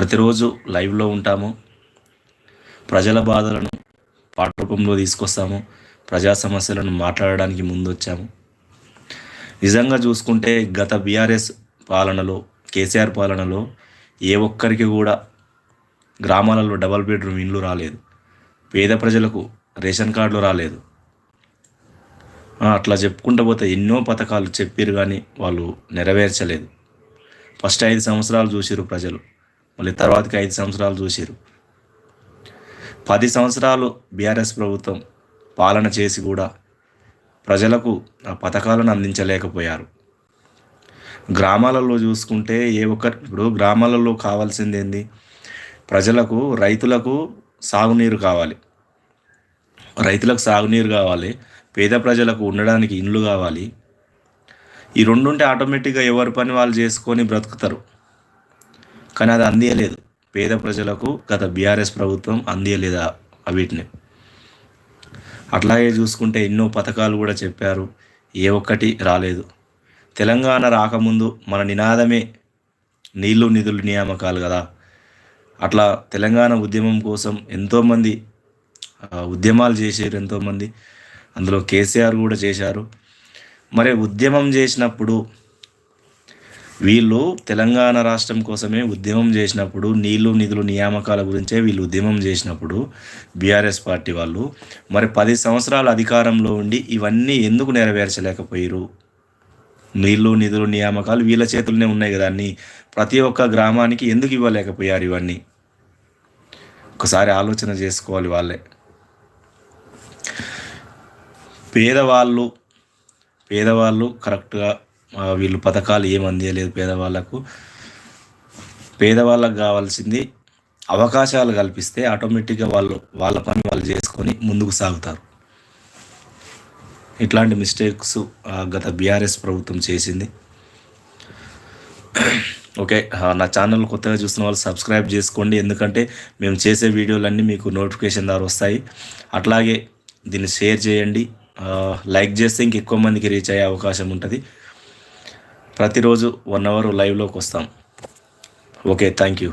ప్రతిరోజు లైవ్లో ఉంటాము. ప్రజల బాధలను పాట రూపంలో తీసుకొస్తాము. ప్రజా సమస్యలను మాట్లాడడానికి ముందు వచ్చాము నిజంగా చూసుకుంటే గత బీఆర్ఎస్ పాలనలో కేసీఆర్ పాలనలో ఏ ఒక్కరికి కూడా గ్రామాలలో డబల్ బెడ్రూమ్ ఇండ్లు రాలేదు. పేద ప్రజలకు రేషన్ కార్డులు రాలేదు. అట్లా చెప్పుకుంటూ పోతే ఎన్నో పథకాలు చెప్పారు కానీ వాళ్ళు నెరవేర్చలేదు. ఫస్ట్ ఐదు సంవత్సరాలు చూసిరు ప్రజలు. మళ్ళీ తర్వాతకి ఐదు సంవత్సరాలు చూసారు పది సంవత్సరాలు బీఆర్ఎస్ ప్రభుత్వం పాలన చేసి కూడా ప్రజలకు ఆ పథకాలను అందించలేకపోయారు. గ్రామాలలో చూసుకుంటే ఏ ఒక్క ఇప్పుడు గ్రామాలలో కావాల్సింది ఏంది? ప్రజలకు రైతులకు సాగునీరు కావాలి. రైతులకు సాగునీరు కావాలి పేద ప్రజలకు ఉండడానికి ఇండ్లు కావాలి. ఈ రెండు ఉంటే ఆటోమేటిక్గా ఎవరి పని వాళ్ళు చేసుకొని బ్రతుకుతారు. కానీ అది అందియలేదు. పేద ప్రజలకు గత బీఆర్ఎస్ ప్రభుత్వం అందియలేదు వీటిని? అట్లాగే చూసుకుంటే ఎన్నో పథకాలు కూడా చెప్పారు. ఏ ఒక్కటి రాలేదు. తెలంగాణ రాకముందు మన నినాదమే నీళ్ళు నిధులు నియామకాలు కదా. అట్లా తెలంగాణ ఉద్యమం కోసం ఎంతోమంది ఉద్యమాలు చేశారు ఎంతోమంది. అందులో కేసీఆర్ కూడా చేశారు. మరి ఉద్యమం చేసినప్పుడు వీళ్ళు తెలంగాణ రాష్ట్రం కోసమే ఉద్యమం చేసినప్పుడు నీళ్ళు నిధులు నియామకాల గురించే వీళ్ళు ఉద్యమం చేసినప్పుడు బీఆర్ఎస్ పార్టీ వాళ్ళు మరి పది సంవత్సరాల అధికారంలో ఉండి ఇవన్నీ ఎందుకు నెరవేర్చలేకపోయారు నీళ్ళు నిధులు నియామకాలు వీళ్ళ చేతుల్లోనే ఉన్నాయి కదా అన్నీ. ప్రతి ఒక్క గ్రామానికి ఎందుకు ఇవ్వలేకపోయారు ఇవన్నీ? ఒకసారి ఆలోచన చేసుకోవాలి వాళ్ళే. పేదవాళ్ళు పేదవాళ్ళు కరెక్ట్గా వీళ్ళు పథకాలు ఏం అందియలేదు పేదవాళ్ళకు పేదవాళ్ళకు కావాల్సింది అవకాశాలు కల్పిస్తే ఆటోమేటిక్గా వాళ్ళు వాళ్ళ పని వాళ్ళు చేసుకొని ముందుకు సాగుతారు. ఇట్లాంటి మిస్టేక్స్ గత బీఆర్ఎస్ ప్రభుత్వం చేసింది. ఓకే నా ఛానల్ కొత్తగా చూస్తున్న వాళ్ళు సబ్స్క్రైబ్ చేసుకోండి. ఎందుకంటే మేము చేసే వీడియోలన్నీ మీకు నోటిఫికేషన్ ద్వారా వస్తాయి. అట్లాగే దీన్ని షేర్ చేయండి. లైక్ చేస్తే ఇంకెక్కువ మందికి రీచ్ అయ్యే అవకాశం ఉంటుంది. ప్రతిరోజు వన్ అవర్ లైవ్లోకి వస్తాం. Okay thank you